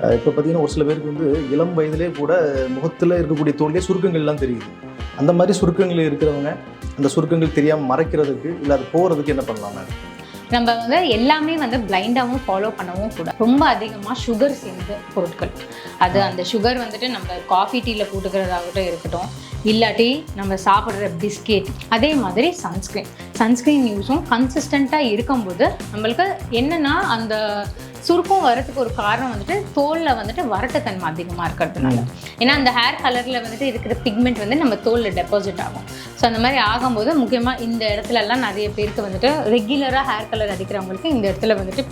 இப்போ பார்த்தீங்கன்னா ஒரு சில பேருக்கு வந்து இளம் வயதிலே கூட முகத்தில் இருக்கக்கூடிய தோல்லே சுருக்கங்கள்லாம் தெரியுது. அந்த மாதிரி சுருக்கங்கள் இருக்கிறவங்க அந்த சுருக்கங்கள் தெரியாமல் மறைக்கிறதுக்கு இல்லை அது போகிறதுக்கு என்ன பண்ணலாம் மேம் நம்ம வந்து எல்லாமே வந்து பிளைண்டாகவும் ஃபாலோ பண்ணவும் கூட ரொம்ப அதிகமாக சுகர் சேர்ந்த பொருட்கள். அது அந்த சுகர் வந்துட்டு நம்ம காஃபி டீயில் போட்டுக்கிறதாகட்டும் இருக்கட்டும். இல்லாட்டி நம்ம சாப்பிட்ற பிஸ்கெட் அதே மாதிரி சன்ஸ்க்ரீன் சன்ஸ்க்ரீன் யூஸும் கன்சிஸ்டண்ட்டாக இருக்கும்போது நம்மளுக்கு என்னென்னா அந்த சுருக்கம் வரதுக்கு ஒரு காரணம் வந்துட்டு தோலில் வந்துட்டு வரட்டுத்தன்மை அதிகமாக இருக்கிறதுனால. ஏன்னா அந்த ஹேர் கலரில் வந்துட்டு இருக்கிற பிக்மெண்ட் வந்து நம்ம தோலில் டெபாசிட் ஆகும். அந்த மாதிரி ஆகும்போது முக்கியமாக இந்த இடத்துலலாம் நிறைய பேருக்கு வந்துட்டு ரெகுலராக ஹேர் கலர் அடிக்கிறவங்களுக்கு இந்த இடத்துல வந்துட்டு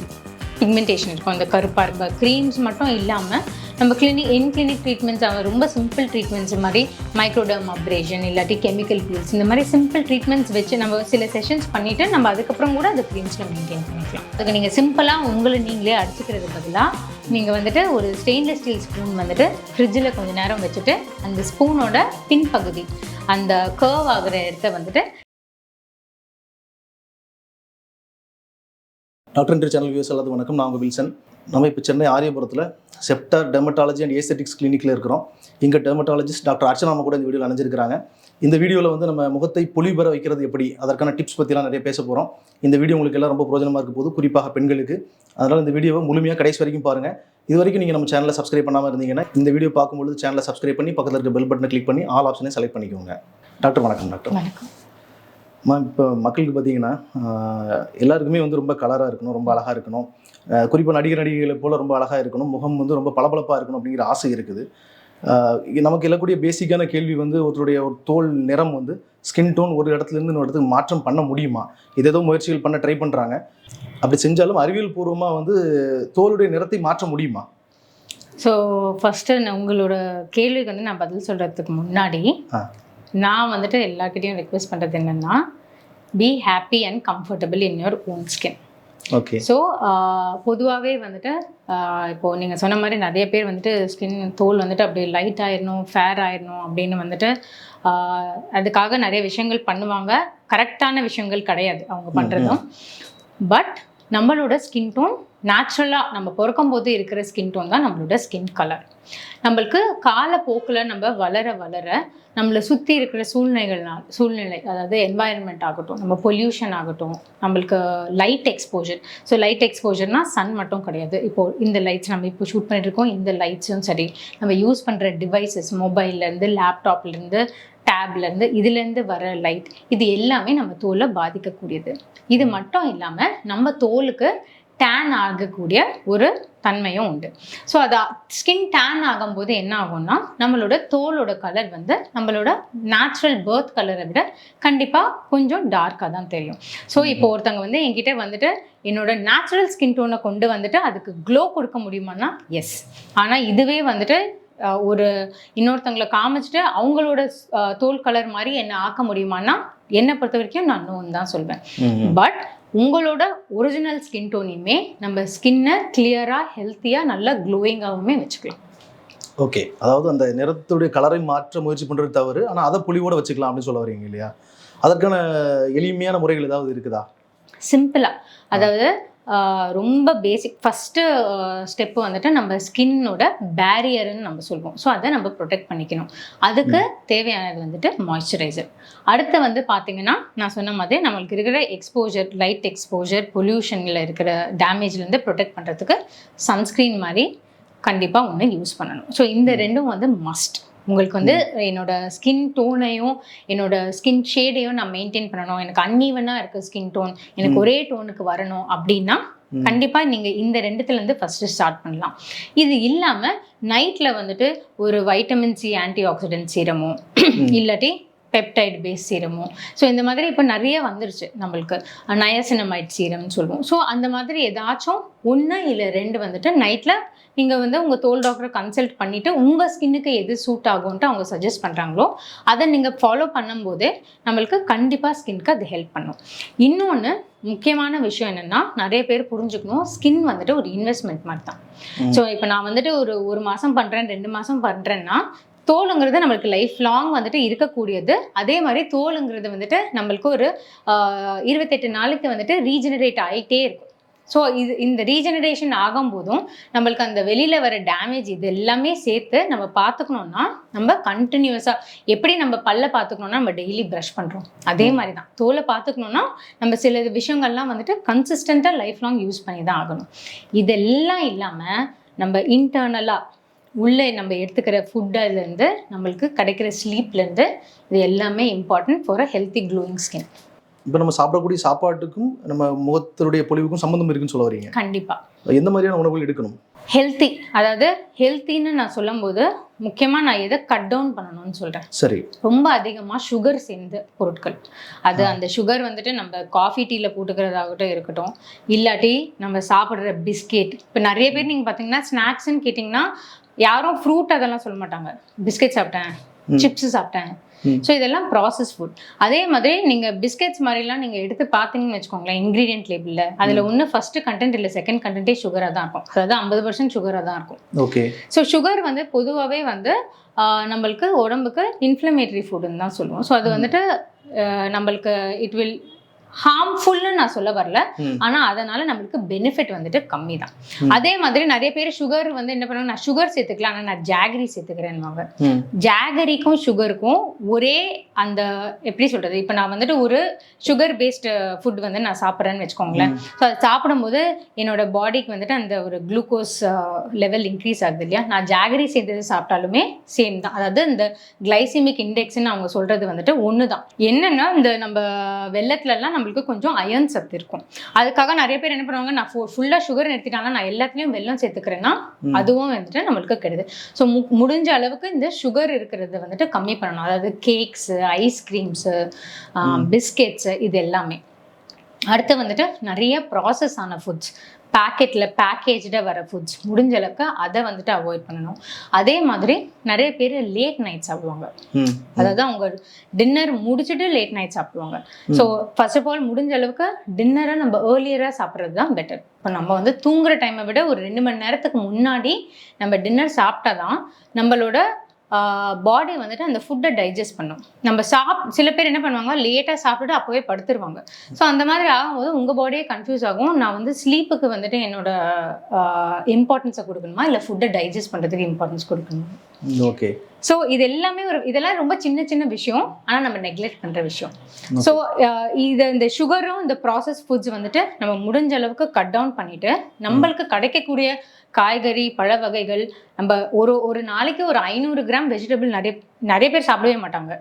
பிக்மெண்டேஷன் இருக்கும். அந்த கருப்பாக இருக்க க்ரீம்ஸ் மட்டும் இல்லாமல் நம்ம கிளினிக் இன் கிளினிக் ட்ரீட்மெண்ட்ஸ் ரொம்ப சிம்பிள் ட்ரீட்மெண்ட்ஸ் மாதிரி மைக்ரோடர்ம் அப்ரேஷன் இல்லாட்டி கெமிக்கல் பீல்ஸ் இந்த மாதிரி சிம்பிள் ட்ரீட்மெண்ட்ஸ் வச்சு நம்ம சில செஷன்ஸ் பண்ணிவிட்டு நம்ம அதுக்கப்புறம் கூட அந்த க்ரீம்ஸில் மெயின்டைன் பண்ணிக்கலாம். அதுக்கு நீங்கள் சிம்பிளாக உங்களை நீங்களே அடிச்சுக்கிறது பதிலாக நீங்கள் வந்துட்டு ஒரு ஸ்டெயின்லெஸ் ஸ்டீல் ஸ்பூன் வந்துட்டு ஃப்ரிட்ஜில் கொஞ்ச நேரம் வச்சுட்டு அந்த ஸ்பூனோட பின்பகுதி அந்த கர்வ் ஆகிற இடத்த வந்துட்டு டாக்டர் இன்டர் சேனல் வியூஸ் எல்லாத்துக்கும் வணக்கம். நான் உங்கள் வில்சன். நம்ம இப்போ சென்னை ஆரியபுரத்தில் செப்டார் டெர்மட்டாலஜி அண்ட் ஏஸ்தெட்டிக்ஸ் கிளினிக்கில் இருக்கிறோம். இங்கே டெர்மட்டாலஜிஸ்ட் டாக்டர் அர்ச்சனா அம்மா கூட இந்த வீடியோவில் அணைஞ்சிருக்காங்க இந்த வீடியோவில் வந்து நம்ம முகத்தை பொலிபெற வைக்கிறது எப்படி? அதற்கான டிப்ஸ் பற்றிலாம் நிறைய பேச போகிறோம் இந்த வீடியோ உங்களுக்கு எல்லாம் ரொம்ப பிரோஜனமாக இருக்க போது குறிப்பாக பெண்களுக்கு. அதனால் இந்த வீடியோவை முழுமையாக கடைசி வரைக்கும் பாருங்கள் இது வரைக்கும் நீங்கள் நம்ம சேனலை சப்ஸ்கிரைப் பண்ணாமல் இருந்தீங்கன்னா இந்த வீடியோ பார்க்கும்பொழுது சேனலை சப்ஸ்கிரைப் பண்ணி பக்கத்தில் இருக்க பெல் பட்டனை கிளிக் பண்ணி ஆல் ஆப்ஷனை செலக்ட் பண்ணிக்கோங்க. டாக்டர் வணக்கம் டாக்டர் வணக்கம். மேம் இப்போ மக்களுக்கு பார்த்தீங்கன்னா எல்லாருக்குமே வந்து ரொம்ப கலராக இருக்கணும் ரொம்ப அழகாக இருக்கணும். குறிப்பாக நடிகர் நடிகைகளை போல் ரொம்ப அழகாக இருக்கணும். முகம் வந்து ரொம்ப பளபளப்பாக இருக்கணும் அப்படிங்கிற ஆசை இருக்குது. நமக்கு எழக்கூடிய பேசிக்கான கேள்வி வந்து ஒருத்தருடைய ஒரு தோல் நிறம் வந்து ஸ்கின் டோன் ஒரு இடத்துலேருந்து இன்னொரு இடத்துக்கு மாற்றம் பண்ண முடியுமா? இது ஏதோ முயற்சிகள் பண்ண ட்ரை பண்ணுறாங்க அப்படி செஞ்சாலும் அறிவியல் பூர்வமாக வந்து தோலுடைய நிறத்தை மாற்ற முடியுமா? ஸோ ஃபஸ்ட்டு உங்களோட கேள்விக்கு வந்து நான் பதில் சொல்கிறதுக்கு முன்னாடி. நான் வந்துட்டு எல்லாருக்கிட்டையும் ரெக்வெஸ்ட் பண்ணுறது என்னென்னா be happy and comfortable in your own skin okay so பொதுவாகவே வந்துட்டு ஆஹ் இப்போ நீங்கள் சொன்ன மாதிரி நிறைய பேர் வந்துட்டு ஸ்கின் தோல் வந்துட்டு அப்படியே லைட் ஆயிடணும் ஃபேர் ஆயிடணும் அப்படின்னு வந்துட்டு ஆஹ் அதுக்காக நிறைய விஷயங்கள் பண்ணுவாங்க. கரெக்டான விஷயங்கள் கிடையாது அவங்க பண்ணுறதும் பட் நம்மளோட ஸ்கின் டோன் நேச்சுரலாக நம்ம பிறக்கும் போது இருக்கிற ஸ்கின் டோன் தான் நம்மளோட ஸ்கின் கலர் நம்மளுக்கு காலப்போக்கில் நம்ம வளர வளர நம்மளை சுற்றி இருக்கிற சூழ்நிலைகள்னால் சூழ்நிலை அதாவது என்வாயன்மெண்ட் ஆகட்டும் நம்ம பொல்யூஷன் ஆகட்டும் நம்மளுக்கு லைட் எக்ஸ்போஜர் ஸோ லைட் எக்ஸ்போஜர்னால் சன் மட்டும் கிடையாது. இப்போது இந்த லைட்ஸ் நம்ம இப்போ ஷூட் பண்ணிட்டு இருக்கோம் இந்த லைட்ஸும் சரி. நம்ம யூஸ் பண்ணுற டிவைசஸ் மொபைல்லேருந்து லேப்டாப்லேருந்து டேப்லேருந்து இதுலேருந்து வர லைட் இது எல்லாமே நம்ம தோலை பாதிக்கக்கூடியது. இது மட்டும் இல்லாமல் நம்ம தோலுக்கு டேன் ஆகக்கூடிய ஒரு தன்மையும் உண்டு. ஸோ அது ஸ்கின் டேன் ஆகும்போது என்ன ஆகும்னா நம்மளோட தோலோட கலர் வந்து நம்மளோட நேச்சுரல் பர்த் கலரை விட கண்டிப்பாக கொஞ்சம் டார்க்காக தான் தெரியும். ஸோ இப்போ ஒருத்தவங்க வந்து என்கிட்ட வந்துட்டு என்னோட நேச்சுரல் ஸ்கின் டோனை கொண்டு வந்துட்டு அதுக்கு க்ளோ கொடுக்க முடியுமான்னா எஸ் ஆனால் இதுவே வந்துட்டு ஒரு இன்னொருத்தவங்களை காமிச்சிட்டு அவங்களோட தோல் கலர் மாதிரி என்னை ஆக்க முடியுமான்னா என்னை பொறுத்த வரைக்கும் நான் நோன் தான் சொல்வேன். பட் உங்களோட ஒரிஜினல் ஸ்கின் டோனையுமே நம்ம ஸ்கின்னை கிளியராக ஹெல்த்தியாக நல்லா க்ளோயிங்காகவுமே வச்சுக்கலாம். ஓகே அதாவது அந்த நிறத்துடைய கலரை மாற்ற முயற்சி பண்ணுறது தவறு. ஆனால் அதை புலிவோட வச்சுக்கலாம் அப்படின்னு சொல்ல வரீங்க இல்லையா? அதற்கான எளிமையான முறைகள் ஏதாவது இருக்குதா? சிம்பிளாக அதாவது ரொம்ப பேசிக் ஃபஸ்ட்டு ஸ்டெப்பு வந்துட்டு நம்ம ஸ்கின்னோட பேரியர்னு நம்ம சொல்லுவோம் ஸோ அதை நம்ம ப்ரொடெக்ட் பண்ணிக்கணும். அதுக்கு தேவையானது வந்துட்டு மாய்ஸ்சரைசர் அடுத்து வந்து பார்த்தீங்கன்னா நான் சொன்ன மாதிரி நம்மளுக்கு இருக்கிற எக்ஸ்போஜர் லைட் எக்ஸ்போஜர் பொல்யூஷனில் இருக்கிற டேமேஜ்லேருந்து ப்ரொடெக்ட் பண்ணுறதுக்கு சன்ஸ்க்ரீன் மாதிரி கண்டிப்பாக ஒன்று யூஸ் பண்ணணும். ஸோ இந்த ரெண்டும் வந்து மஸ்ட் உங்களுக்கு வந்து என்னோட ஸ்கின் டோனையும் என்னோட ஸ்கின் ஷேடையும் நான் மெயின்டைன் பண்ணணும். எனக்கு அன்ஈவனாக இருக்க ஸ்கின் டோன் எனக்கு. ஒரே டோனுக்கு வரணும் அப்படின்னா. கண்டிப்பாக நீங்கள் இந்த ரெண்டுத்துலேருந்து ஃபஸ்ட்டு ஸ்டார்ட் பண்ணலாம். இது இல்லாமல் நைட்டில் வந்துட்டு ஒரு வைட்டமின் சி ஆன்டி ஆக்சிடென்ட் சீரமோ இல்லாட்டி பெப்டைட் பேஸ் சீரமோ ஸோ இந்த மாதிரி இப்போ நிறைய வந்துருச்சு நம்மளுக்கு. நயசினமைட் சீரம்னு சொல்லுவோம். ஸோ அந்த மாதிரி ஏதாச்சும் ஒன்று இல்லை ரெண்டு வந்துட்டு நைட்டில் நீங்கள் வந்து உங்கள் தோல் டாக்டரை கன்சல்ட் பண்ணிவிட்டு உங்கள் ஸ்கின்னுக்கு எது சூட் ஆகும்ன்ட்டு அவங்க சஜஸ்ட் பண்ணுறாங்களோ அதை நீங்கள் ஃபாலோ பண்ணும்போதே நம்மளுக்கு கண்டிப்பாக ஸ்கின்க்கு அது ஹெல்ப் பண்ணும். இன்னொன்று முக்கியமான விஷயம் என்னென்னா நிறைய பேர் புரிஞ்சுக்கணும் ஸ்கின் வந்துட்டு ஒரு இன்வெஸ்ட்மெண்ட் மாதிரி தான். ஸோ இப்போ நான் வந்துட்டு ஒரு ஒரு மாதம் பண்ணுறேன் ரெண்டு மாதம் பண்ணுறேன்னா தோலுங்கிறது நம்மளுக்கு லைஃப் லாங் வந்துட்டு இருக்கக்கூடியது. அதே மாதிரி தோலுங்கிறது வந்துட்டு நம்மளுக்கு ஒரு இருபத்தெட்டு நாளைக்கு வந்துட்டு ரீஜெனரேட் ஆகிட்டே இருக்கும். ஸோ இது இந்த ரீஜெனரேஷன் ஆகும்போதும் நம்மளுக்கு அந்த வெளியில் வர டேமேஜ் இது எல்லாமே சேர்த்து நம்ம பார்த்துக்கணுன்னா நம்ம கண்டினியூஸாக எப்படி நம்ம பல்ல பார்த்துக்கணுன்னா நம்ம டெய்லி ப்ரஷ் பண்ணுறோம் அதே மாதிரி தான் தோலை பார்த்துக்கணுன்னா நம்ம சில விஷயங்கள்லாம் வந்துட்டு கன்சிஸ்டண்ட்டாக லைஃப் லாங் யூஸ் பண்ணி தான் ஆகணும். இதெல்லாம் இல்லாமல் நம்ம இன்டர்னலாக உள்ளே நம்ம எடுத்துக்கிற ஃபுட்டிலேருந்து நம்மளுக்கு கிடைக்கிற ஸ்லீப்லேருந்து இது எல்லாமே important for a healthy glowing skin இப்போ நம்ம சாப்பிடக்கூடிய சாப்பாட்டுக்கும் நம்ம முகத்தினுடைய பொலிவுக்கும் சம்மந்தம் இருக்குன்னு சொல்ல வரீங்க. கண்டிப்பாக எந்த மாதிரியான உணவுகள் எடுக்கணும்? ஹெல்த்தி அதாவது ஹெல்த்தின்னு நான் சொல்லும்போது முக்கியமாக நான் எதை கட் டவுன் பண்ணணும்னு சொல்கிறேன் சரி. ரொம்ப அதிகமாக சுகர் சேர்ந்த பொருட்கள். அது அந்த சுகர் வந்துட்டு நம்ம காஃபி டீயில் போட்டுக்கிறதாகட்டும் இருக்கட்டும். இல்லாட்டி நம்ம சாப்பிட்ற பிஸ்கெட் இப்போ நிறைய பேர் நீங்கள் பார்த்தீங்கன்னா ஸ்நாக்ஸ்ன்னு கேட்டிங்கன்னா யாரும் ஃப்ரூட் அதெல்லாம் சொல்ல மாட்டாங்க. பிஸ்கெட் சாப்பிட்டேன். சிப்ஸ் சாப்பிட்டேன். ஸோ இதெல்லாம் ப்ராசஸ் ஃபுட் அதே மாதிரி நீங்கள் பிஸ்கெட்ஸ் மாதிரிலாம் நீங்கள் எடுத்து பார்த்தீங்கன்னு வச்சுக்கோங்களேன் இன்க்ரீடியன்ட் லேபிளில் அதில் ஒன்று ஃபஸ்ட்டு கண்டென்ட் இல்லை செகண்ட் கண்டென்ட்டே சுகராக தான் இருக்கும். அதாவது ஐம்பது பர்சன்ட் சுகராக தான் இருக்கும். ஓகே. ஸோ சுகர் வந்து பொதுவாகவே வந்து நம்மளுக்கு உடம்புக்கு இன்ஃப்ளமேட்டரி ஃபுட்டுன்னு தான் சொல்லுவோம். ஸோ அது வந்துட்டு நம்மளுக்கு இட் வில் ஹார்ம்ஃபுல்னு நான் சொல்ல வரல. ஆனா அதனால நம்மளுக்கு பெனிஃபிட் வந்துட்டு கம்மி தான். அதே மாதிரி நிறைய பேர் சுகர் வந்து என்ன பண்ணுவாங்க நான் சுகர் சேர்த்துக்கலாம் ஆனா நான் ஜாகரி சேர்த்துக்கிறேன்வாங்க ஜாகரிக்கும் சுகருக்கும் ஒரே அந்த எப்படி சொல்றது இப்போ நான் வந்துட்டு ஒரு சுகர் பேஸ்டு ஃபுட் வந்து நான் சாப்பிட்றேன்னு வச்சுக்கோங்களேன். ஸோ அதை சாப்பிடும்போது என்னோட பாடிக்கு வந்துட்டு அந்த ஒரு குளுக்கோஸ் லெவல் இன்க்ரீஸ் ஆகுது இல்லையா? நான் ஜாகரி சேர்ந்தது சாப்பிட்டாலுமே சேம் தான். அதாவது இந்த கிளைசிமிக் இண்டெக்ஸ்னு அவங்க சொல்றது வந்துட்டு ஒன்று தான் என்னன்னா இந்த நம்ம வெள்ளத்துலலாம் நம்மளுக்கு கொஞ்சம் அயர்ன் சத்து இருக்கும். அதுக்காக நிறைய பேர் என்ன பண்ணுவாங்க நான் ஃபுல்லாக சுகர் நிறுத்திட்டாங்கன்னா நான் எல்லாத்துலேயும் வெல்லம் சேர்த்துக்கிறேன்னா. அதுவும் வந்துட்டு நம்மளுக்கு கெடுது. ஸோ முடிஞ்ச அளவுக்கு இந்த சுகர் இருக்கிறத வந்துட்டு கம்மி பண்ணணும். அதாவது கேக்ஸு ஐஸ்கிரீம்ஸு பிஸ்கெட்ஸு இது எல்லாமே. அடுத்து வந்துட்டு நிறைய ப்ராசஸ் ஆன ஃபுட்ஸ் பேக்கெட்டில் பேக்கேஜாக வர ஃபுட்ஸ் முடிஞ்ச அளவுக்கு அதை வந்துட்டு அவாய்ட் பண்ணணும். அதே மாதிரி நிறைய பேர் லேட் நைட் சாப்பிடுவாங்க. அதாவது அவங்க டின்னர் முடிச்சுட்டு லேட் நைட் சாப்பிடுவாங்க. ஸோ ஃபர்ஸ்ட் ஆஃப் ஆல் முடிஞ்ச அளவுக்கு டின்னரை நம்ம ஏர்லியராக சாப்பிட்றது தான் பெட்டர் இப்போ நம்ம வந்து தூங்குற டைமை விட ஒரு ரெண்டு மணி நேரத்துக்கு முன்னாடி நம்ம டின்னர் சாப்பிட்டா தான் நம்மளோட பாடி வந்துட்டு அந்த ஃபுட்டை டைஜஸ்ட் பண்ணும். நம்ம சாப் சில பேர் என்ன பண்ணுவாங்க? லேட்டாக சாப்பிட்டுட்டு அப்போவே படுத்துருவாங்க. ஸோ அந்த மாதிரி ஆகும்போது உங்கள் பாடியே கன்ஃபியூஸ் ஆகும். நான் வந்து ஸ்லீப்புக்கு வந்துட்டு என்னோட இம்பார்ட்டன்ஸை கொடுக்கணுமா? இல்லை ஃபுட்டை டைஜஸ்ட் பண்ணுறதுக்கு இம்பார்ட்டன்ஸ் கொடுக்கணுமா? ஓகே ஸோ இது எல்லாமே ஒரு இதெல்லாம் ரொம்ப சின்ன சின்ன விஷயம். ஆனால் நம்ம நெக்லெக்ட் பண்ணுற விஷயம். ஸோ இது இந்த சுகரும் இந்த ப்ராசஸ் ஃபுட்ஸ் வந்துட்டு நம்ம முடிஞ்ச அளவுக்கு கட் டவுன் பண்ணிட்டு நம்மளுக்கு கிடைக்கக்கூடிய காய்கறி பழ வகைகள் நம்ம ஒரு ஒரு நாளைக்கு ஒரு ஐநூறு கிராம் வெஜிடபிள் நிறைய நிறைய பேர் சாப்பிடவே மாட்டாங்க.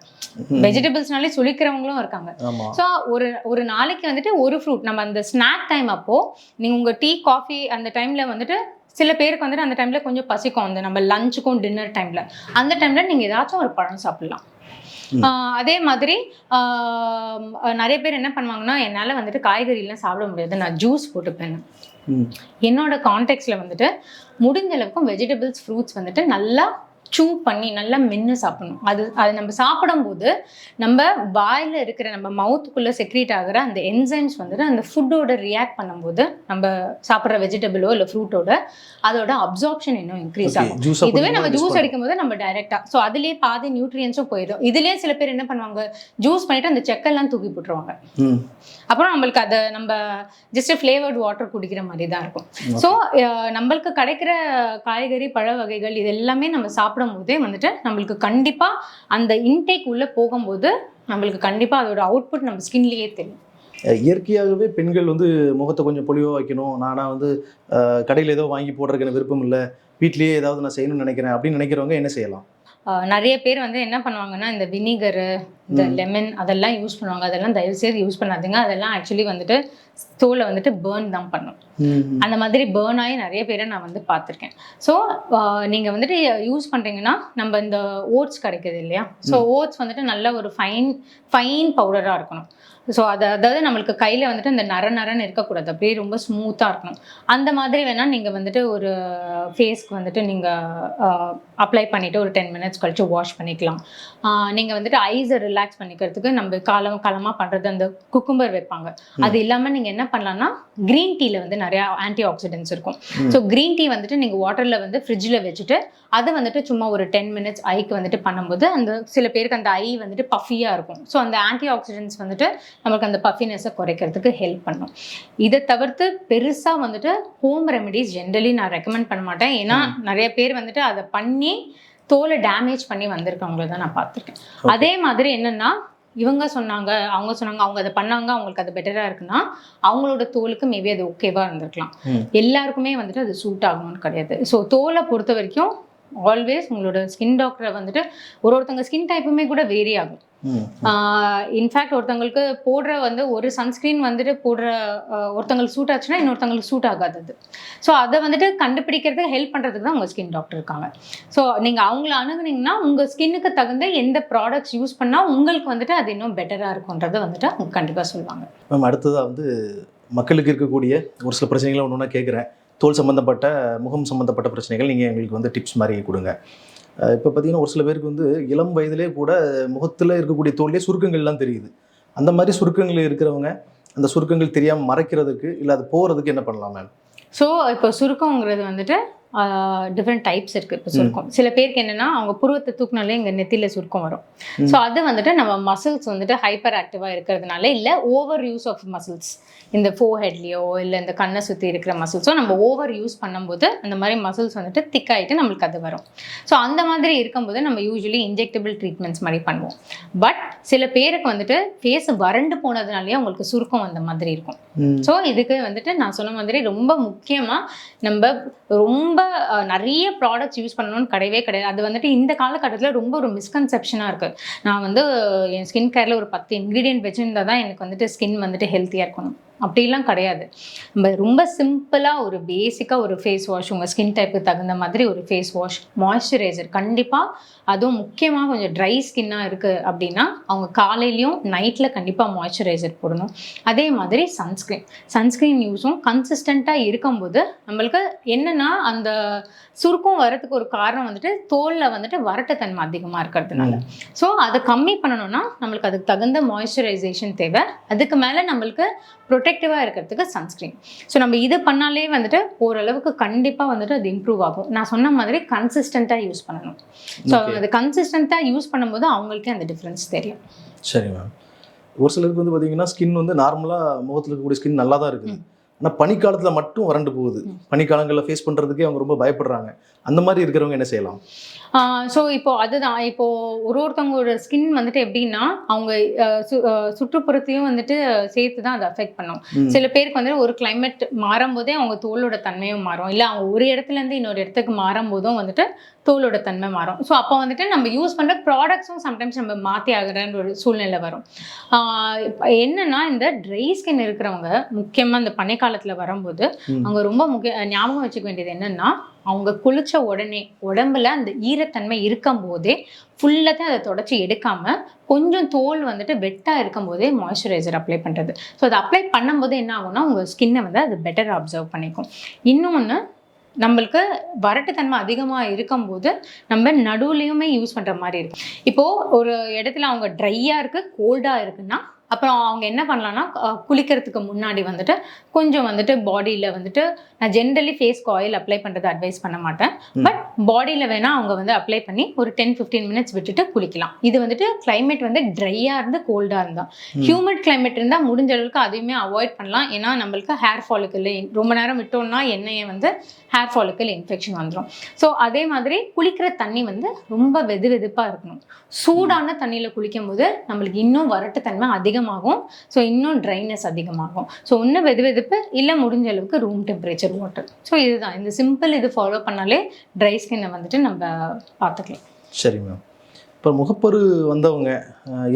வெஜிடபிள்ஸ்னாலே சுளிக்கிறவங்களும் இருக்காங்க. ஸோ ஒரு ஒரு நாளைக்கு வந்துட்டு ஒரு ஃப்ரூட் நம்ம அந்த ஸ்நாக் டைம் அப்போ நீங்கள் உங்கள் டீ காஃபி அந்த டைமில் வந்துட்டு சில பேருக்கு வந்துட்டு அந்த டைமில் கொஞ்சம் பசிக்கும். அந்த நம்ம லஞ்சுக்கும் டின்னர் டைமில் அந்த டைமில் நீங்கள் ஏதாச்சும் ஒரு பழம் சாப்பிட்லாம். அதே மாதிரி நிறைய பேர் என்ன பண்ணுவாங்கன்னா என்னால் வந்துட்டு காய்கறிலாம் சாப்பிட முடியாது. நான் ஜூஸ் போட்டுப்பேன். என்னோட கான்டெக்ட்ல வந்துட்டு முடிஞ்ச அளவுக்கு வெஜிடபிள்ஸ் ஃப்ரூட்ஸ் வந்துட்டு நல்லா சூ பண்ணி நல்லா மென்று சாப்பிடணும். அது அது நம்ம சாப்பிடும்போது நம்ம வாயில் இருக்கிற நம்ம மவுத்துக்குள்ளே செக்ரீட் ஆகிற அந்த என்சைம்ஸ் வந்துட்டு அந்த ஃபுட்டோட ரியாக்ட் பண்ணும்போது நம்ம சாப்பிட்ற வெஜிடபிளோ இல்லை ஃப்ரூட்டோட அதோட அப்சார்ப்ஷன் இன்னும் இன்க்ரீஸ் ஆகும். இதுவே நம்ம ஜூஸ் அடிக்கும் போது நம்ம டைரக்டா ஸோ அதுலயே பாதி நியூட்ரியன்ஸும் போயிடும். இதுலயே சில பேர் என்ன பண்ணுவாங்க ஜூஸ் பண்ணிட்டு அந்த செக்கெல்லாம் தூக்கி போட்டுருவாங்க. அப்புறம் நம்மளுக்கு அதை நம்ம ஜஸ்ட் ஃப்ளேவர்ட் வாட்டர் குடிக்கிற மாதிரி தான் இருக்கும் ஸோ நம்மளுக்கு கிடைக்கிற காய்கறி பழ வகைகள் இது எல்லாமே நம்ம சாப்பிடும் போதே வந்துட்டு நம்மளுக்கு கண்டிப்பாக அந்த இன்டேக் உள்ளே போகும்போது நம்மளுக்கு கண்டிப்பாக அதோட அவுட்புட் நம்ம ஸ்கின்லேயே தெரியும். இயற்கையாகவே பெண்கள் வந்து முகத்தை கொஞ்சம் பொலிவாக வைக்கணும். நானா வந்து கடையில் ஏதோ வாங்கி போடுறதுக்கு எனக்கு விருப்பம் இல்லை. வீட்லயே ஏதாவது நான் செய்யணும்னு நினைக்கிறேன் அப்படின்னு நினைக்கிறவங்க என்ன செய்யலாம்? நிறைய பேர் வந்து என்ன பண்ணுவாங்கன்னா இந்த வினிகரு இந்த. லெமன் அதெல்லாம் யூஸ் பண்ணுவாங்க. அதெல்லாம் தயவு செய்து யூஸ் பண்ணாதீங்க. அதெல்லாம் ஆக்சுவலி வந்துட்டு தோலை வந்துட்டு பேர்ன் தான் பண்ணும். அந்த மாதிரி பேர்ன் ஆகி நிறைய பேரை நான் வந்து பார்த்துருக்கேன். ஸோ நீங்கள் வந்துட்டு யூஸ் பண்ணுறீங்கன்னா நம்ம இந்த ஓட்ஸ் கிடைக்குது இல்லையா? ஸோ ஓட்ஸ் வந்துட்டு நல்ல ஒரு ஃபைன் ஃபைன் பவுடராக இருக்கணும். ஸோ அது அதாவது நம்மளுக்கு கையில் வந்துட்டு இந்த நர நரன்னு இருக்கக்கூடாது. அப்படியே ரொம்ப ஸ்மூத்தாக இருக்கணும். அந்த மாதிரி வேணால் நீங்கள் வந்துட்டு ஒரு ஃபேஸ்க்கு வந்துட்டு நீங்கள் அப்ளை பண்ணிவிட்டு ஒரு டென் மினிட்ஸ் கழிச்சு வாஷ் பண்ணிக்கலாம். நீங்கள் வந்துட்டு ஐசர் ரிலாக்ஸ் பண்ணிக்கிறதுக்கு நம்ம காலம் காலமாக பண்ணுறது அந்த குக்கும்பர் வைப்பாங்க. அது இல்லாமல் நீங்கள் என்ன பண்ணலாம்னா க்ரீன் டீயில் வந்து நிறையா ஆன்டி ஆக்சிடென்ட்ஸ் இருக்கும் ஸோ க்ரீன் டீ வந்துட்டு நீங்கள் வாட்டரில் வந்து ஃப்ரிட்ஜில் வச்சுட்டு அதை வந்துட்டு சும்மா ஒரு டென் மினிட்ஸ் ஐக்கு வந்துட்டு பண்ணும்போது அந்த சில பேருக்கு அந்த ஐ வந்துட்டு பஃபியாக இருக்கும். ஸோ அந்த ஆன்டி ஆக்சிடென்ட்ஸ் வந்துட்டு நமக்கு அந்த பஃபினஸை குறைக்கிறதுக்கு ஹெல்ப் பண்ணும். இதை தவிர்த்து பெருசாக வந்துட்டு ஹோம் ரெமெடிஸ் ஜென்ரலி நான் ரெக்கமெண்ட் பண்ண மாட்டேன். ஏன்னா நிறைய பேர் வந்துட்டு அதை பண்ணி தோலை டேமேஜ் பண்ணி வந்திருக்கவங்கள தான் நான் பார்த்துருக்கேன். அதே மாதிரி என்னன்னா இவங்க சொன்னாங்க அவங்க சொன்னாங்க அவங்க அதை பண்ணாங்க அவங்களுக்கு அது பெட்டராக இருக்குன்னா அவங்களோட தோலுக்கு மேபி அது ஓகேவா இருந்திருக்கலாம். எல்லாருக்குமே வந்துட்டு அது சூட் ஆகணும்னு கிடையாது. ஸோ தோலை பொறுத்த வரைக்கும் ஆல்வேஸ் உங்களோட ஸ்கின் டாக்டரை வந்துட்டு ஒரு ஒருத்தவங்க ஸ்கின் டைப்புமே கூட வேரி ஆகும். இன்ஃபேக்ட் ஒருத்தவங்களுக்கு போடுற வந்து ஒரு சன்ஸ்க்ரீன் வந்துட்டு போடுற ஆஹ், ஒருத்தவங்களுக்கு சூட் ஆச்சுன்னா இன்னொருத்தவங்களுக்கு சூட் ஆகாது அது ஸோ அதை வந்துட்டு கண்டுபிடிக்கிறதுக்கு ஹெல்ப் பண்ணுறதுக்கு தான் உங்கள் ஸ்கின் டாக்டர் இருக்காங்க. ஸோ நீங்கள் அவங்கள அணுகுனீங்கன்னா உங்கள் ஸ்கின்னுக்கு தகுந்த எந்த ப்ராடக்ட்ஸ் யூஸ் பண்ணால் உங்களுக்கு வந்துட்டு அது இன்னும் பெட்டராக இருக்குன்றதை வந்துட்டு அவங்க கண்டிப்பாக சொல்லுவாங்க. மேம் அடுத்ததாக வந்து மக்களுக்கு இருக்கக்கூடிய ஒரு சில பிரச்சனைகளை ஒன்று ஒன்றா கேட்குறேன் தோல் சம்மந்தப்பட்ட முகம் சம்மந்தப்பட்ட பிரச்சனைகள் நீங்கள் எங்களுக்கு வந்து டிப்ஸ் மாதிரி கொடுங்க. இப்போ பார்த்தீங்கன்னா ஒரு சில பேருக்கு வந்து இளம் வயதிலே கூட முகத்தில் இருக்கக்கூடிய தோல்லே சுருக்கங்கள்லாம் தெரியுது. அந்த மாதிரி சுருக்கங்கள் இருக்கிறவங்க அந்த சுருக்கங்கள் தெரியாமல் மறைக்கிறதுக்கு இல்லை அது போகிறதுக்கு என்ன பண்ணலாம் மேம் ஸோ இப்போ சுருக்கங்கிறது வந்துட்டு டிஃப்ரெண்ட் டைப்ஸ் இருக்குது இப்போ சுருக்கம். சில பேருக்கு என்னென்னா அவங்க புருவத்தை தூக்குனாலே இங்கே நெத்தியில் சுருக்கம் வரும். ஸோ அது வந்துட்டு நம்ம மசில்ஸ் வந்துட்டு ஹைப்பர் ஆக்டிவாக இருக்கிறதுனால இல்லை ஓவர் யூஸ் ஆஃப் மசில்ஸ் இந்த ஃபோஹெட்லேயோ இல்லை இந்த கண்ணை சுற்றி இருக்கிற மசில்ஸோ நம்ம ஓவர் யூஸ் பண்ணும்போது அந்த மாதிரி மசில்ஸ் வந்துட்டு திக்காயிட்டு நம்மளுக்கு அது வரும். ஸோ அந்த மாதிரி இருக்கும்போது நம்ம யூஸ்வலி இன்ஜெக்டபிள் ட்ரீட்மெண்ட்ஸ் மாதிரி பண்ணுவோம். பட் சில பேருக்கு வந்துட்டு ஃபேஸ் வறண்டு போனதுனாலே அவங்களுக்கு சுருக்கம் வந்த மாதிரி இருக்கும். ஸோ இதுக்கு வந்துட்டு நான் சொன்ன மாதிரி ரொம்ப முக்கியமாக நம்ம ரொம்ப நிறைய ப்ராடக்ட்ஸ் யூஸ் பண்ணணும்னு கிடையவே கிடையாது. அது வந்துட்டு இந்த காலகட்டத்தில் ரொம்ப ஒரு மிஸ்கன்செப்ஷனாக இருக்குது நான் வந்து என் ஸ்கின் கேரில் ஒரு பத்து இன்க்ரீடியன்ட் வச்சுருந்தா தான் எனக்கு வந்துட்டு ஸ்கின் வந்துட்டு ஹெல்த்தியாக இருக்கணும். அப்படிலாம் கிடையாது. நம்ம ரொம்ப சிம்பிளாக ஒரு பேசிக்காக ஒரு ஃபேஸ் வாஷ் உங்கள் ஸ்கின் டைப்புக்கு தகுந்த மாதிரி ஒரு ஃபேஸ் வாஷ் மாய்ஸ்சரைசர் கண்டிப்பாக அதுவும் முக்கியமாக கொஞ்சம் ட்ரை ஸ்கின்னாக இருக்குது அப்படின்னா அவங்க காலையிலையும் நைட்டில் கண்டிப்பாக மாய்ஸ்சரைசர் போடணும். அதே மாதிரி சன்ஸ்க்ரீன் சன்ஸ்க்ரீன் யூஸும் கன்சிஸ்டண்ட்டாக இருக்கும்போது நம்மளுக்கு என்னன்னா அந்த சுருக்கம் வரதுக்கு ஒரு காரணம் வந்துட்டு தோலில் வந்துட்டு வறட்டுத்தன்மை அதிகமாக இருக்கிறதுனால. ஸோ அதை கம்மி பண்ணணும்னா நம்மளுக்கு அதுக்கு தகுந்த மாய்ஸ்சரைசேஷன் தேவை. அதுக்கு மேலே நம்மளுக்கு ப்ரொடெக்டிவாக இருக்கிறதுக்கு சன்ஸ்க்ரீன் ஸோ நம்ம இது பண்ணாலே வந்துட்டு ஓரளவுக்கு கண்டிப்பாக வந்துட்டு அது இம்ப்ரூவ் ஆகும். நான் சொன்ன மாதிரி கன்சிஸ்டண்ட்டாக யூஸ் பண்ணணும். ஸோ. அது கன்சிஸ்டண்ட்டாக யூஸ் பண்ணும்போது அவங்களுக்கே அந்த டிஃப்ரென்ஸ் தெரியும். சரி மேம் ஒரு சிலருக்கு வந்து பார்த்தீங்கன்னா ஸ்கின் வந்து நார்மலாக முகத்தில் இருக்கக்கூடிய ஸ்கின் நல்லா தான் இருக்குது ஆனால் பனிக்காலத்தில் மட்டும் வறண்டு போகுது. பனிக்காலங்களில் ஃபேஸ் பண்ணுறதுக்கே அவங்க ரொம்ப பயப்படுறாங்க. அந்த மாதிரி இருக்கிறவங்க என்ன செய்யலாம்? ஸோ இப்போ அதுதான். இப்போ ஒரு ஒருத்தவங்களோட ஸ்கின் வந்துட்டு எப்படின்னா அவங்க சுற்றுப்புறத்தையும் வந்துட்டு சேர்த்து தான் அதை அஃபெக்ட் பண்ணும். சில பேருக்கு வந்து ஒரு climate மாறும்போதே அவங்க தோலோட தன்மையும் மாறும். இல்லை அவங்க ஒரு இடத்துல இருந்து இன்னொரு இடத்துக்கு மாறும்போதும் வந்துட்டு தோலோட தன்மை மாறும். ஸோ அப்போ வந்துட்டு நம்ம யூஸ் பண்ணுற ப்ராடக்ட்ஸும் சம்டைம்ஸ் நம்ம மாற்றி ஆகுறன்ற ஒரு சூழ்நிலை வரும். என்னன்னா இந்த ட்ரை ஸ்கின் இருக்கிறவங்க முக்கியமாக இந்த பனிக்காலத்தில் வரும்போது. அவங்க ரொம்ப முக்கிய ஞாபகம் வச்சுக்க வேண்டியது என்னன்னா அவங்க குளிச்ச உடனே உடம்புல அந்த ஈரத்தன்மை இருக்கும் போதே ஃபுல்லாத்தையும் அதை தொடச்சி எடுக்காம கொஞ்சம் தோல் வந்துட்டு வெட்டாக இருக்கும் போதே மாய்ஸ்சரைசர் அப்ளை பண்ணுறது ஸோ அதை அப்ளை பண்ணும்போது என்ன ஆகும்னா உங்கள் ஸ்கின்னை வந்து அது பெட்டர் அப்சர்வ் பண்ணிக்கும். இன்னொன்று நம்மளுக்கு வறட்டுத்தன்மை அதிகமாக இருக்கும்போது நம்ம நடுவுலையுமே யூஸ் பண்ணுற மாதிரி இருக்கும் இப்போது ஒரு இடத்துல அவங்க ட்ரையாக இருக்குது கோல்டாக இருக்குன்னா அப்புறம் அவங்க என்ன பண்ணலாம்னா குளிக்கிறதுக்கு முன்னாடி வந்துட்டு கொஞ்சம் வந்துட்டு பாடியில் வந்துட்டு நான் ஜென்ரலி ஃபேஸ்க்கு ஆயில் அப்ளை பண்ணுறது அட்வைஸ் பண்ண மாட்டேன். பட் பாடியில் வேணால் அவங்க வந்து அப்ளை பண்ணி ஒரு டென் ஃபிஃப்டீன் மினிட்ஸ் விட்டுட்டு குளிக்கலாம். இது வந்துட்டு climate வந்து ட்ரையாக இருந்து கோல்டாக இருந்தால். ஹியூமிட் climate இருந்தால் முடிஞ்ச அளவுக்கு அதையுமே அவாய்ட் பண்ணலாம். ஏன்னா நம்மளுக்கு ஹேர் ஃபாலுக்கில் ரொம்ப நேரம் விட்டோம்னா எண்ணெயை வந்து ஹேர் ஃபாலுக்கில் இன்ஃபெக்ஷன் வந்துடும் ஸோ அதே மாதிரி குளிக்கிற தண்ணி வந்து ரொம்ப வெது வெதுப்பாக இருக்கணும். சூடான தண்ணியில் குளிக்கும் போது நம்மளுக்கு இன்னும் வறட்டுத்தன்மை அதிகமாகும். ஸோ இன்னும் ட்ரைனஸ் அதிகமாகும். ஸோ இன்னும் வெது வெதுப்பு இல்லை முடிஞ்ச அளவுக்கு ரூம் டெம்பரேச்சர் வாட்டர் ஸோ இதுதான். இந்த சிம்பிள் இது ஃபாலோ பண்ணாலே ட்ரை ஸ்கின்னை வந்துட்டு நம்ம பார்த்துக்கலாம். சரி மேம் இப்போ முகப்பரு வந்தவங்க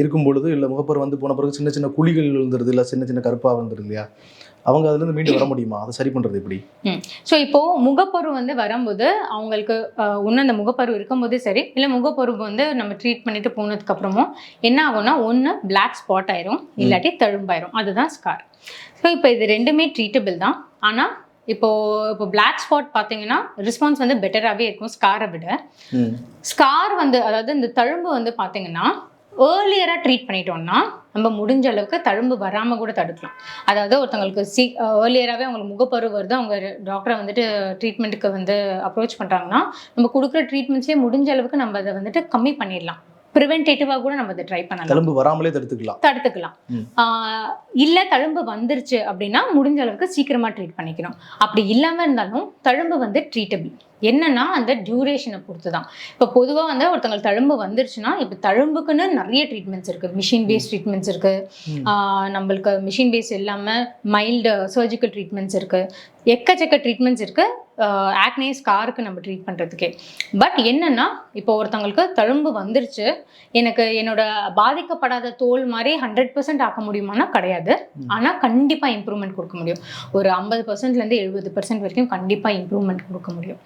இருக்கும் பொழுது இல்லை முகப்பரு வந்து போன பிறகு சின்ன சின்ன குழிகள் விழுந்துருது இல்லை சின்ன சின்ன கருப்பாக வந்துருது இல்லையா? அவங்க அதுலேருந்து மீண்டு வர முடியுமா? அதை சரி பண்ணுறது எப்படி? ஸோ இப்போ முகப்பரு வந்து வரும்போது அவங்களுக்கு இன்னும் அந்த முகப்பரு இருக்கும்போதே சரி இல்லை முகப்பரு வந்து நம்ம ட்ரீட் பண்ணிட்டு போனதுக்கு அப்புறமும் என்ன ஆகும்னா ஒன்று பிளாக் ஸ்பாட் ஆயிரும் இல்லாட்டி தழும்பாயிரும். அதுதான் ஸ்கார் ஸோ இப்போ இது ரெண்டுமே ட்ரீட்டபிள் தான். ஆனால் இப்போ இப்போ பிளாக் ஸ்பாட் பார்த்தீங்கன்னா ரெஸ்பான்ஸ் வந்து பெட்டராகவே இருக்கும் ஸ்காரை விட. ஸ்கார் வந்து அதாவது இந்த தழும்பு வந்து பார்த்தீங்கன்னா ஏர்லியராக ட்ரீட் பண்ணிட்டோம்னா நம்ம முடிஞ்ச அளவுக்கு தழும்பு வராமல் கூட தடுக்கலாம். அதாவது ஒருத்தவங்களுக்கு சி ஏர்லியராகவே அவங்களுக்கு முகப்பரு வருது அவங்க டாக்டரை வந்துட்டு ட்ரீட்மெண்ட்டுக்கு வந்து அப்ரோச் பண்ணுறாங்கன்னா நம்ம கொடுக்குற ட்ரீட்மெண்ட்ஸ்லேயே முடிஞ்ச அளவுக்கு நம்ம அதை வந்துட்டு கம்மி பண்ணிடலாம். ப்ரிவென்டேட்டிவாக கூட நம்ம அதை ட்ரை பண்ணலாம். தழும்பு வராமலே தடுத்துக்கலாம். தடுத்துக்கலாம். இல்ல தழும்பு வந்துருச்சு அப்படின்னா முடிஞ்ச அளவுக்கு சீக்கிரமா ட்ரீட் பண்ணிக்கணும். அப்படி இல்லாம இருந்தாலும் தழும்பு வந்து ட்ரீட்டபிள் என்னன்னா அந்த டியூரேஷனை பொறுத்து தான் இப்போ பொதுவாக வந்து ஒருத்தங்களுக்கு தழும்பு வந்துருச்சுன்னா இப்போ தழும்புக்குன்னு நிறைய ட்ரீட்மெண்ட்ஸ் இருக்கு. மிஷின் பேஸ் ட்ரீட்மெண்ட்ஸ் இருக்கு. ம். ஆஹ் நம்மளுக்கு மிஷின் பேஸ் இல்லாமல் மைல்டு சர்ஜிக்கல் ட்ரீட்மெண்ட்ஸ் இருக்கு. எக்கச்சக்க ட்ரீட்மெண்ட்ஸ் இருக்கு. ஆக்னே ஸ்காருக்கு நம்ம ட்ரீட் பண்ணுறதுக்கே பட் என்னன்னா இப்போ ஒருத்தவங்களுக்கு தழும்பு வந்துருச்சு. எனக்கு என்னோட பாதிக்கப்படாத தோல் மாதிரி ஹண்ட்ரட் பர்சன்ட் ஆக்க முடியுமானா கிடையாது. ஆனால் கண்டிப்பாக இம்ப்ரூவ்மெண்ட் கொடுக்க முடியும். ஒரு ஐம்பது பர்சன்ட்லேருந்து எழுபது பர்சன்ட் வரைக்கும் கண்டிப்பாக இம்ப்ரூவ்மெண்ட் கொடுக்க முடியும்.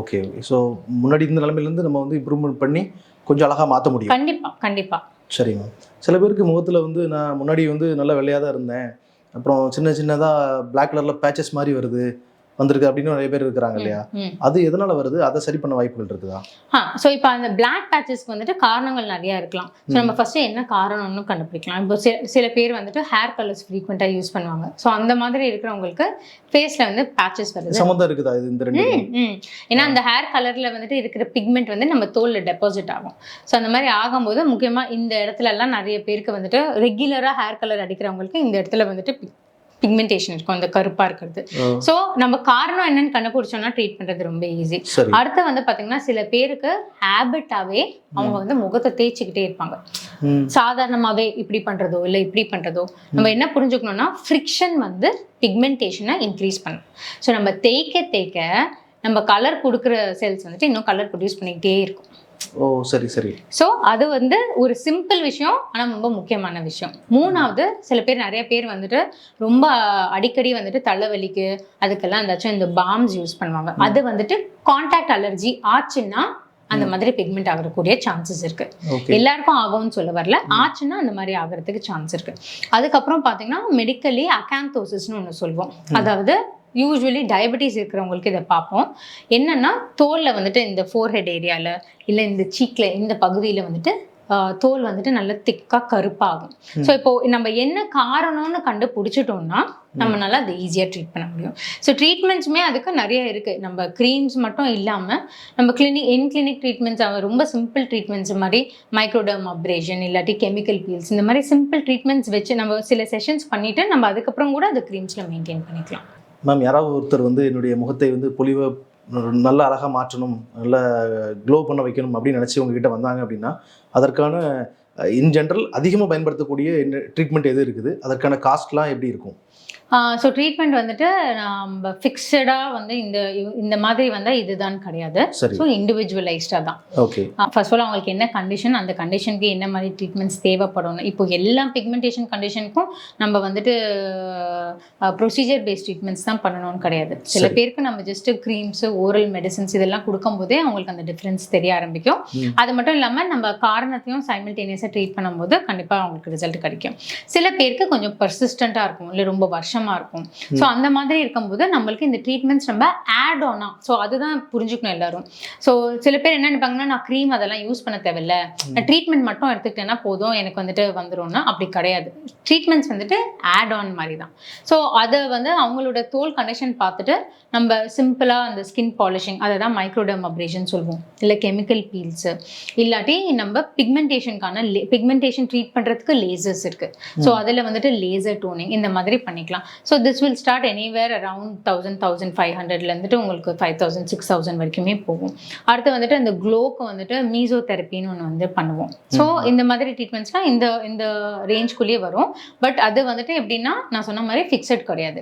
ஓகே ஓகே ஸோ முன்னாடி இருந்த நிலைமையிலேருந்து நம்ம வந்து இம்ப்ரூவ்மெண்ட் பண்ணி கொஞ்சம் அழகாக மாற்ற முடியும். கண்டிப்பாக கண்டிப்பாக சரி மேம் சில பேருக்கு முகத்தில் வந்து நான் முன்னாடி வந்து நல்ல வெள்ளையாக தான் இருந்தேன். அப்புறம் சின்ன சின்னதாக பிளாக் கலரில் பேச்சஸ் மாதிரி வருது. வந்திருக்கு அப்படின்னு நிறைய பேர் இருக்கிறாங்க இல்லையா? அது எதனால் வருது? அதை சரி பண்ண வாய்ப்புகள் இருக்குதா? ஸோ இப்போ அந்த பிளாக் பேச்சஸ்க்கு வந்துட்டு காரணங்கள் நிறையா இருக்கலாம். ஸோ நம்ம ஃபஸ்ட்டு என்ன காரணம்னு கண்டுபிடிக்கலாம். இப்போ சில பேர் வந்துட்டு ஹேர் கலர்ஸ் ஃப்ரீக்வெண்ட்டாக யூஸ் பண்ணுவாங்க. ஸோ அந்த மாதிரி இருக்கிறவங்களுக்கு ஃபேஸில் வந்து பேச்சஸ் வருது. சம்மந்தம் இருக்குதா இது இந்த ரெண்டு. ஏன்னா அந்த ஹேர் கலர்ல வந்துட்டு இருக்கிற பிக்மெண்ட் வந்து நம்ம தோல்ல டெபாசிட் ஆகும். ஸோ அந்த மாதிரி ஆகும்போது முக்கியமா இந்த இடத்துல எல்லாம் நிறைய பேருக்கு வந்துட்டு ரெகுலரா ஹேர் கலர் அடிக்கிறவங்களுக்கு இந்த இடத்துல வந்துட்டு பிக்மெண்டேஷன் இருக்கும் அந்த கருப்பா இருக்கிறது. ஸோ நம்ம காரணம் என்னன்னு கண்டுபிடிச்சோம்னா ட்ரீட் பண்றது ரொம்ப ஈஸி அடுத்து வந்து பாத்தீங்கன்னா சில பேருக்கு ஹேபிட்டாவே அவங்க வந்து முகத்தை தேய்ச்சிக்கிட்டே இருப்பாங்க. சாதாரணமாவே இப்படி பண்றதோ இல்லை இப்படி பண்றதோ நம்ம என்ன புரிஞ்சுக்கணும்னா ஃப்ரிக்ஷன் வந்து பிக்மெண்டேஷனை இன்க்ரீஸ் பண்ணும். ஸோ நம்ம தேய்க்க தேய்க்க நம்ம கலர் கொடுக்குற செல்ஸ் வந்துட்டு இன்னும் கலர் ப்ரொடியூஸ் பண்ணிக்கிட்டே இருக்கும். ஓ சரி சரி. ஸோ அது வந்து ஒரு சிம்பிள் விஷயம் ஆனால் ரொம்ப முக்கியமான விஷயம். மூணாவது சில பேர் நிறைய பேர் வந்துட்டு ரொம்ப அடிக்கடி வந்துட்டு தலைவலிக்கு அதுக்கெல்லாம் ஏதாச்சும் இந்த பாம்ஸ் யூஸ் பண்ணுவாங்க. அது வந்துட்டு காண்டாக்ட் அலர்ஜி ஆச்சுன்னா அந்த மாதிரி பிக்மெண்ட் ஆகக்கூடிய சான்சஸ் இருக்கு. எல்லாருக்கும் ஆகும்னு சொல்ல வரல. ஆச்சுன்னா அந்த மாதிரி ஆகிறதுக்கு சான்ஸ் இருக்கு. அதுக்கப்புறம் பார்த்தீங்கன்னா மெடிக்கலி அகாந்தோசிஸ்னு ஒன்று சொல்லுவோம். அதாவது யூஸ்வலி டயபெட்டிஸ் இருக்கிறவங்களுக்கு இதை பார்ப்போம். என்னன்னா தோலில் வந்துட்டு இந்த ஃபோர்ஹெட் ஏரியாவில் இல்லை இந்த சீக்கில் இந்த பகுதியில் வந்துட்டு தோல் வந்துட்டு நல்ல திக்காக கருப்பாகும். ஸோ இப்போ நம்ம என்ன காரணம்னு கண்டுபிடிச்சிட்டோம்னா நம்மளால அதை ஈஸியாக ட்ரீட் பண்ண முடியும். ஸோ ட்ரீட்மெண்ட்ஸுமே அதுக்கு நிறைய இருக்குது நம்ம க்ரீம்ஸ் மட்டும் இல்லாமல் நம்ம கிளினிக் இன் கிளினிக் ட்ரீட்மெண்ட்ஸ் ரொம்ப சிம்பிள் ட்ரீட்மெண்ட்ஸ் மாதிரி மைக்ரோடர்ம் அப்ரேஷன் இல்லாட்டி கெமிக்கல் பீல்ஸ் இந்த மாதிரி சிம்பிள் ட்ரீட்மெண்ட்ஸ் வச்சு நம்ம சில செஷன்ஸ் பண்ணிவிட்டு நம்ம அதுக்கப்புறம் கூட அது க்ரீம்ஸில் மெயின்டைன் பண்ணிக்கலாம். மேம் யாராவது ஒருத்தர் வந்து என்னுடைய முகத்தை வந்து பொலிவை நல்ல அழகாக மாற்றணும் நல்ல க்ளோ பண்ண வைக்கணும் அப்படின்னு நினச்சி உங்ககிட்ட வந்தாங்க அப்படின்னா அதற்கான இன் ஜென்ரல் அதிகமாக பயன்படுத்தக்கூடிய என்ன ட்ரீட்மெண்ட் எது இருக்குது? அதற்கான காஸ்ட்லாம் எப்படி இருக்கும்? ஸோ ட்ரீட்மெண்ட் வந்துட்டு நம்ம ஃபிக்ஸடாக வந்து இந்த இந்த மாதிரி வந்தால் இதுதான் கிடையாது. ஸோ இண்டிவிஜுவலைஸ்டாக தான். ஓகே ஃபர்ஸ்ட் ஆல் அவங்களுக்கு என்ன கண்டிஷன் அந்த கண்டிஷனுக்கு என்ன மாதிரி ட்ரீட்மெண்ட்ஸ் தேவைப்படும் இப்போ எல்லா பிக்மெண்டேஷன் கண்டிஷனுக்கும் நம்ம வந்துட்டு ப்ரொசீஜர் பேஸ்ட் ட்ரீட்மெண்ட்ஸ் தான் பண்ணணும்னு கிடையாது. சில. பேருக்கு நம்ம ஜஸ்ட் க்ரீம்ஸ் ஓரல் மெடிசன்ஸ் இதெல்லாம் கொடுக்கும்போதே அவங்களுக்கு அந்த டிஃப்ரென்ஸ் தெரிய ஆரம்பிக்கும். அது மட்டும் இல்லாமல் நம்ம காரணத்தையும் சைமில்டேனியஸாக ட்ரீட் பண்ணும்போது கண்டிப்பாக அவங்களுக்கு ரிசல்ட் கிடைக்கும். சில பேருக்கு கொஞ்சம் பர்சிஸ்டண்ட்டாக இருக்கும். இல்லை ரொம்ப வருஷமாக இருக்கும். ஸோ அந்த மாதிரி இருக்கும்போது நம்மளுக்கு இந்த ட்ரீட்மெண்ட்ஸ் நம்ம ஆட் ஆனா ஸோ அதுதான் புரிஞ்சுக்கணும் எல்லாரும். ஸோ சில பேர் என்ன நினைப்பாங்கன்னா நான் க்ரீம் அதெல்லாம் யூஸ் பண்ண தேவையில்ல. நான் ட்ரீட்மெண்ட் மட்டும் எடுத்துக்கிட்டேன்னா போதும் எனக்கு வந்துட்டு வந்துரும்னா அப்படி கிடையாது. ட்ரீட்மெண்ட்ஸ் வந்துட்டு ஆட் ஆன் மாதிரி தான் ஸோ அதை வந்து அவங்களோட தோல் கண்டிஷன் பார்த்துட்டு நம்ம சிம்பிளாக அந்த ஸ்கின் பாலிஷிங் அதை தான் மைக்ரோடர்ம் அப்ரேஷன் சொல்லுவோம் இல்லை கெமிக்கல் பீல்ஸு இல்லாட்டி நம்ம பிக்மெண்டேஷனுக்கான பிக்மெண்டேஷன் ட்ரீட் பண்ணுறதுக்கு லேசர்ஸ் இருக்குது ஸோ அதில் வந்துட்டு லேசர் டோனிங் இந்த மாதிரி பண்ணிக்கலாம். So this will start anywhere around thousand thousand five ஹண்ட்ரட்லேருந்துட்டு உங்களுக்கு ஃபைவ் தௌசண்ட் சிக்ஸ் தௌசண்ட் வரைக்குமே போகும். அடுத்து வந்துட்டு அந்த க்ளோக்கு வந்துட்டு மீசோ தெரப்பின்னு ஒன்று வந்து பண்ணுவோம். ஸோ இந்த மாதிரி ட்ரீட்மெண்ட்ஸ்லாம் இந்த இந்த ரேஞ்ச்குள்ளேயே வரும். பட் அது வந்துட்டு எப்படின்னா நான் சொன்ன மாதிரி ஃபிக்ஸட் கிடையாது.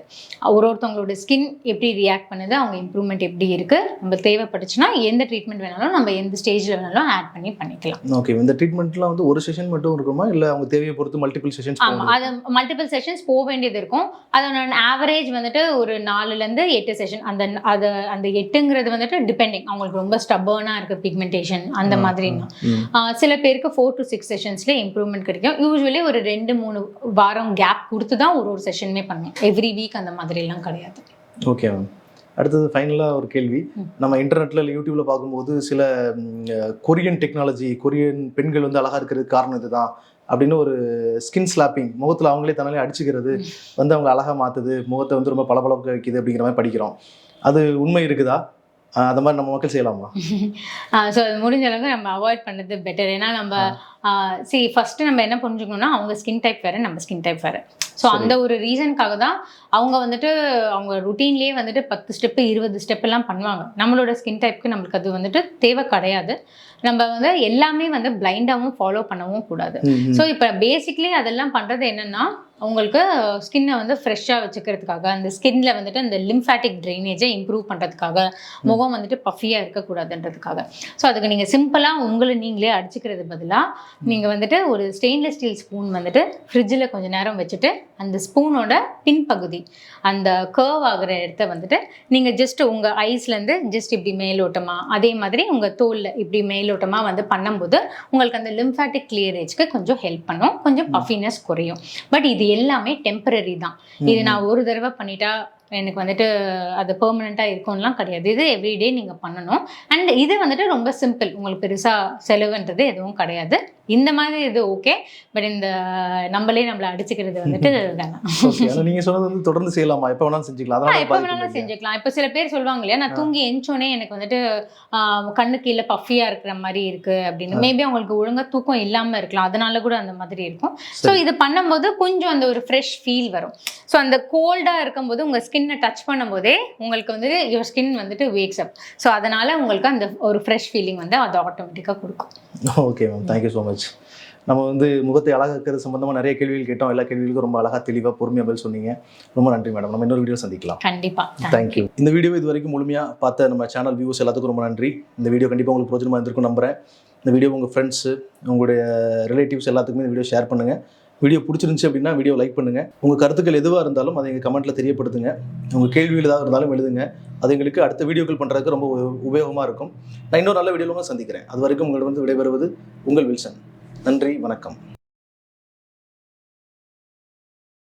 ஒரு ஒருத்தவங்களோட ஸ்கின் எப்படி ரியாக்ட் பண்ணுது அவங்க இம்ப்ரூவ்மெண்ட் எப்படி இருக்குது நம்ம தேவைப்பட்டுச்சுன்னா எந்த ட்ரீட்மெண்ட் வேணாலும் நம்ம எந்த ஸ்டேஜில் வேணாலும் ஆட் பண்ணி பண்ணிக்கலாம். ஓகே இந்த ட்ரீட்மெண்ட்லாம் வந்து ஒரு செஷன் மட்டும் இருக்குமா? இல்லை அவங்க தேவையை பொறுத்து மல்டிபிள் செஷன்ஸ் ஆமாம் அது மல்டிபிள் செஷன்ஸ் போக வேண்டியது இருக்கும். அதோட ஆவரேஜ் வந்துட்டு ஒரு நாலுலேருந்து எட்டு செஷன் அந்த அது அந்த எட்டுங்கிறது வந்துட்டு டிபெண்டிங் அவங்களுக்கு ரொம்ப ஸ்டபர்னாக இருக்குது பிக்மெண்டேஷன் அந்த மாதிரினா ஆஹ் சில பேருக்கு ஃபோர் டு சிக்ஸ் செஷன்ஸ்லேயே இம்ப்ரூவ்மெண்ட் கிடைக்கும். யூஸ்வலி ஒரு ரெண்டு மூணு வாரம் கேப் கொடுத்து தான் ஒரு ஒரு செஷனுமே பண்ணுவோம். எவ்ரி வீக் அந்த மாதிரிலாம் கிடையாது. ஓகே மேம் அடுத்தது ஃபைனலாக ஒரு கேள்வி. நம்ம இன்டர்நெட்டில் இல்லை யூடியூப்ல பார்க்கும்போது சில கொரியன் டெக்னாலஜி கொரியன் பெண்கள் வந்து அழகாக இருக்கிறதுக்கு காரணம் இதுதான். அப்படின்னு ஒரு ஸ்கின் ஸ்லாப்பிங் முகத்தில் அவங்களே தன்னாலே அடிச்சுக்கிறது. வந்து அவங்க அழகாக மாற்றுது முகத்தை வந்து ரொம்ப பளபளக்க வைக்குது அப்படிங்கிற மாதிரி படிக்கிறோம் அது உண்மை இருக்குதா அந்த மாதிரி நம்ம மக்கள் செய்யலாமா? ஸோ அது முடிஞ்ச அளவுக்கு நம்ம அவாய்ட் பண்ணது பெட்டர் ஏன்னா நம்ம சி ஃபர்ஸ்ட் நம்ம என்ன புரிஞ்சுக்கணும்னா அவங்க ஸ்கின் டைப் வேறு நம்ம ஸ்கின் டைப் வேறு. ஸோ சரி. அந்த ஒரு ரீசனுக்காக தான் அவங்க வந்துட்டு அவங்க ருட்டீன்லேயே வந்துட்டு பத்து ஸ்டெப்பு இருபது ஸ்டெப் எல்லாம் பண்ணுவாங்க. நம்மளோட ஸ்கின் டைப்க்கு நம்மளுக்கு அது வந்துட்டு தேவை கிடையாது. நம்ம வந்து எல்லாமே வந்து பிளைண்டாகவும் ஃபாலோ பண்ணவும் கூடாது. ஸோ இப்போ பேசிக்லி அதெல்லாம் பண்ணுறது என்னென்னா உங்களுக்கு ஸ்கின்னை வந்து ஃப்ரெஷ்ஷாக வச்சுக்கிறதுக்காக அந்த ஸ்கின்ல வந்துட்டு அந்த லிம்ஃபேட்டிக் ட்ரைனேஜை இம்ப்ரூவ் பண்ணுறதுக்காக முகம் வந்துட்டு பஃபியாக இருக்கக்கூடாதுன்றதுக்காக. ஸோ அதுக்கு நீங்கள் சிம்பிளாக உங்களை நீங்களே அடிச்சுக்கிறது பதிலாக நீங்கள் வந்துட்டு ஒரு ஸ்டெயின்லெஸ் ஸ்டீல் ஸ்பூன் வந்துட்டு ஃப்ரிட்ஜில் கொஞ்ச நேரம் வச்சுட்டு அந்த ஸ்பூனோட பின்பகுதி அந்த கர்வ் ஆகுற இடத்த வந்துட்டு நீங்கள் ஜஸ்ட் உங்கள் ஐஸ்லேருந்து ஜஸ்ட் இப்படி மேலோட்டமாக அதே மாதிரி உங்கள் தோலில் இப்படி மேலோட்டமாக வந்து பண்ணும்போது உங்களுக்கு அந்த லிம்ஃபேட்டிக் கிளியரேஜ்க்கு கொஞ்சம் ஹெல்ப் பண்ணும் கொஞ்சம் பஃபினஸ் குறையும். பட் இது எல்லாமே டெம்பரரி தான். இது நான் ஒரு தடவை பண்ணிட்டா எனக்கு வந்துட்டு அது பெர்மனெண்ட்டாக இருக்கும்லாம் கிடையாது. இது எவ்ரிடே நீங்கள் பண்ணணும். அண்ட் இது வந்துட்டு ரொம்ப சிம்பிள் உங்களுக்கு பெருசாக செலவுன்றது எதுவும் கிடையாது. இந்த மாதிரி இது ஓகே பட் இந்த நம்மளே நம்மளை அடிச்சுக்கிறது வந்துட்டு வேணாம். நீங்கள் சொன்னது வந்து தொடர்ந்து செய்யலாமா? எப்போ வேணாலும் செஞ்சுக்கலாம். அதனால எப்போ வேணாலும்? செஞ்சுக்கலாம். இப்போ சில பேர் சொல்லுவாங்க இல்லையா? நான் தூங்கி எஞ்சோனே எனக்கு வந்துட்டு கண்ணு கீழே பஃபியாக இருக்கிற மாதிரி இருக்கு அப்படின்னு. மேபி அவங்களுக்கு ஒழுங்கா தூக்கம் இல்லாமல் இருக்கலாம். அதனால கூட அந்த மாதிரி இருக்கும். ஸோ. இது பண்ணும்போது கொஞ்சம் அந்த ஒரு ஃப்ரெஷ் ஃபீல் வரும். ஸோ அந்த கோல்டாக இருக்கும்போது உங்கள் ஸ்கின்னை டச் பண்ணும்போதே உங்களுக்கு வந்துட்டு யுவர் ஸ்கின் வந்துட்டு வேக்ஸ் அப் ஸோ அதனால உங்களுக்கு அந்த ஒரு ஃப்ரெஷ் ஃபீலிங் வந்து அது ஆட்டோமேட்டிக்காக கொடுக்கும். Okay ma'am thank you so much நம்ம வந்து முகத்தை அழகாக்கிறது சம்பந்தமாக நிறைய கேள்விகள் கேட்டோம். எல்லா கேள்விகளுக்கும் ரொம்ப அழகாக தெளிவாக பொறுமையாக பதில் சொன்னீங்க. ரொம்ப நன்றி மேடம் நம்ம இன்னொரு வீடியோ சந்திக்கலாம். கண்டிப்பாக தேங்க்யூ இந்த வீடியோ இது வரைக்கும் முழுமையாக பார்த்த நம்ம சேனல் வியூஸ் எல்லாத்துக்கும் ரொம்ப நன்றி. இந்த வீடியோ கண்டிப்பாக உங்களுக்கு பிரோஜனமாக இருந்திருக்கும் நம்புறேன். இந்த வீடியோ உங்கள் ஃப்ரெண்ட்ஸு உங்களுடைய ரிலேட்டிவ்ஸ் எல்லாத்துக்குமே இந்த வீடியோ ஷேர் பண்ணுங்கள் வீடியோ பிடிச்சிருந்துச்சி அப்படின்னா வீடியோ லைக் பண்ணுங்கள் உங்கள் கருத்துக்கள் எதுவாக இருந்தாலும் அதை எங்கள் கமெண்ட்டில் தெரியப்படுத்துங்க. உங்கள் கேள்வி ஏதாவது இருந்தாலும் எழுதுங்க. அது எங்களுக்கு அடுத்த வீடியோக்கள் பண்ணுறதுக்கு ரொம்ப உபயோகமாக இருக்கும். நான் இன்னொரு நல்ல வீடியோவில் சந்திக்கிறேன். அது வரைக்கும் உங்களை வந்து விடைபெறுவது உங்கள் வில்சன். நன்றி வணக்கம்.